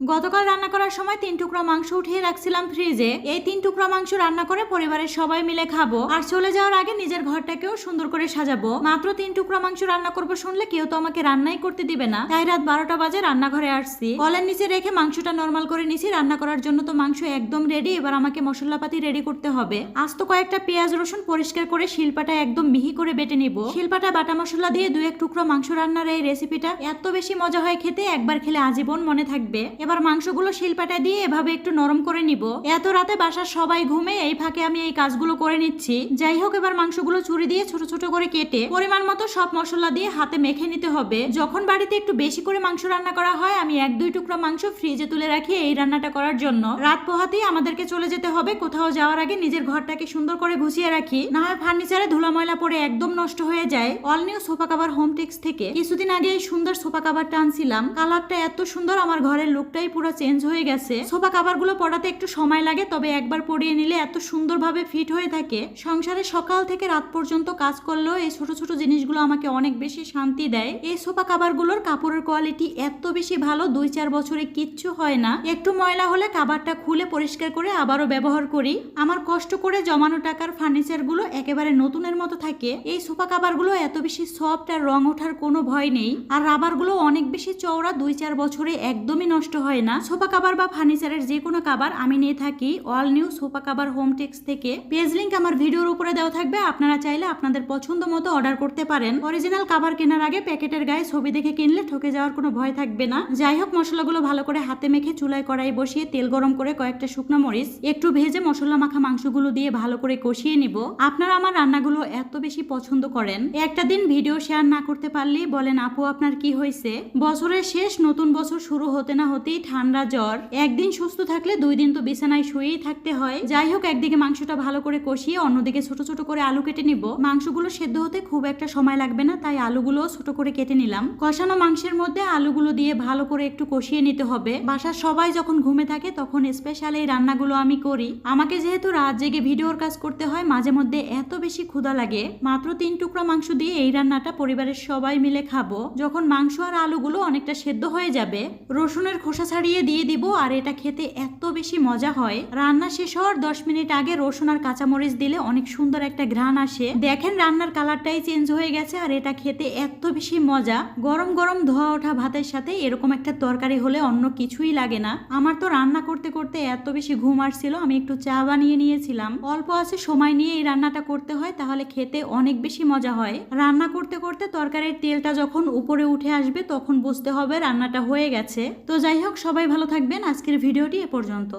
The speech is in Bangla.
গতকাল রান্না করার সময় তিন টুকরা মাংস উঠিয়ে রাখছিলাম ফ্রিজে। এই তিন টুকরা মাংস রান্না করে পরিবারের সবাই মিলে খাব। আর চলে যাওয়ার আগে নিজের ঘরটাকেও সুন্দর করে সাজাবো। মাত্র তিন টুকরা মাংস রান্না করব শুনলে কেউ তো আমাকে রান্নাই করতে দিবে না। তাই রাত বারোটা বাজে রান্নাঘরে আসছি। কলের নিচে রেখে মাংসটা নর্মাল করে নিছি। রান্না করার জন্য তো মাংস একদম রেডি এবার আমাকে মশলাপাতি রেডি করতে হবে। আজ তো কয়েকটা পেঁয়াজ, রসুন পরিষ্কার করে শিলপাটা একদম মিহি করে বেটে নিব। শিলপাটা, বাটা মশলা দিয়ে দু এক টুকরো মাংস রান্নার এই রেসিপিটা এত বেশি মজা হয় খেতে, একবার খেলে আজীবন মনে থাকবে। এবার মাংসগুলো শিলপাটা দিয়ে এভাবে একটু নরম করে নিব। এত রাতে বাসার সবাই ঘুমে এই ফাঁকে আমি এই কাজগুলো করে নিচ্ছি। যাই হোক, এবার মাংসগুলো চুরি দিয়ে ছোট ছোট করে কেটে পরিমাণ মতো সব মশলা দিয়ে হাতে মেখে নিতে হবে। যখন বাড়িতে একটু বেশি করে মাংস রান্না করা হয়, আমি এক দুই টুকরা মাংস ফ্রিজে তুলে রাখি এই রান্নাটা করার জন্য। রাত পোহাতেই আমাদেরকে চলে যেতে হবে। কোথাও যাওয়ার আগে নিজের ঘরটাকে সুন্দর করে গুছিয়ে রাখি। না হয় ফার্নিচারে ধুলা ময়লা পড়ে একদম নষ্ট হয়ে যায়। All new sofa cover home tex থেকে কিছুদিন আগে এই সুন্দর সোফা কাভারটা আনছিলাম। কালারটা এত সুন্দর, আমার ঘরের লুকটাই পুরো চেঞ্জ হয়ে গেছে। সোফা কাভারগুলো পড়াতে একটু সময় লাগে, তবে একবার পরিয়ে নিলে এত সুন্দরভাবে ফিট হয়ে থাকে। সংসারে সকাল থেকে রাত পর্যন্ত কাজ করলেও এই ছোট ছোট জিনিসগুলো আমাকে অনেক বেশি শান্তি দেয়। এই সোফা কাভারগুলোর কাপড়ের কোয়ালিটি এত বেশি ভালো, দুই চার বছরে কিচ্ছু হয় না। একটু ময়লা হলে কাভারটা খুলে পরিষ্কার করে আবারও ব্যবহার করি। আমার কষ্ট করে জমানো টাকার ফার্নিচারগুলো একেবারে নতুনের মতো থাকে। এই সোফা কাভারগুলো এত বেশি সফট আর রং ওঠার কোনো ভয় নেই। আর রাবারগুলো অনেক বেশি চওড়া, দুই চার বছরে একদমই নষ্ট হয় না। সোফা কাভার বা ফার্নিচারের যে কোনো কাভার আমি নিয়ে থাকি। All new sofa cover home tex থেকে। পেজ লিঙ্ক আমার ভিডিওর উপরে দেওয়া থাকবে। আপনারা চাইলে আপনাদের পছন্দ মতো অর্ডার করতে পারেন। অরিজিনাল কাভার কেনার আগে প্যাকেটের গায়ে ছবি দেখে কিনলে ঠকে যাওয়ার কোনো ভয় থাকবে না। যাই হোক, মশলাগুলো ভালো করে হাতে মেখে চুলায় কড়াই বসিয়ে তেল গরম করে কয়েকটা শুকনো মরিচ, একটু ভেজে মশলা মাখা মাংসগুলো দিয়ে ভালো করে কষিয়ে নিব। আপনারা আমার রান্নাগুলো এত বেশি পছন্দ করেন। একটা দিন ভিডিও শেয়ার না করতে পারলেই বলেন, আপু, আপনার কি হয়েছে? বছরের শেষ নতুন বছর শুরু হতে না হতেই ঠান্ডা জ্বর। একদিন সুস্থ থাকলে দুই দিন তো বিছানায় শুয়েই থাকতে হয়। যাই হোক, একদিকে মাংসটা ভালো করে কষিয়ে অন্যদিকে ছোট ছোট করে আলু কেটে নিব। মাংসগুলো সেদ্ধ হতে খুব একটা সময় লাগবে না, তাই আলুগুলো ছোট করে কেটে নিলাম। কষানো মাংসের মধ্যে আলুগুলো দিয়ে ভালো করে একটু কষিয়ে নিতে হবে। বাসার সবাই যখন ঘুমে থাকে, তখন স্পেশাল এই রান্নাগুলো আমি করি। আমাকে যেহেতু রাত জেগে ভিডিওর কাজ করতে হয়, মাঝে মধ্যে এত বেশি ক্ষুধা লাগে। মাত্র তিন টুকরা মাংস দিয়ে এই রান্নাটা পরিবারের সবাই মিলে খাব। যখন মাংস আর আলুগুলো অনেকটা সেদ্ধ হয়ে যাবে, রসুনের খোসা ছাড়িয়ে দিয়ে দিব আর এটা খেতে এত বেশি মজা হয়। রান্না শেষ হওয়ার দশ মিনিট আগে রসুন আর কাঁচামরিচ দিলে অনেক সুন্দর একটা ঘ্রাণ আসে। দেখেন রান্নার কালারটাই চেঞ্জ হয়ে গেছে আর এটা খেতে এত বেশি মজা। গরম গরম ধোয়া ওঠা ভাতের সাথে এরকম একটা তরকারি হলে অন্য কিছুই লাগে না। আমার তো রান্না করতে করতে এত বেশি ঘুম আসছিল, আমি একটু চা বানিয়ে নিয়েছিলাম। অল্প আছে সময় নিয়ে এই রান্নাটা করতে হয়, তাহলে খেতে অনেক বেশি মজা হয়। রান্না করতে করতে তরকারির তেলটা যখন উপরে উঠে আসবে, তখন বুঝতে হবে রান্নাটা হয়ে গেছে। তো যাই হোক সবাই ভালো থাকবেন। আজকের ভিডিওটি এ পর্যন্ত।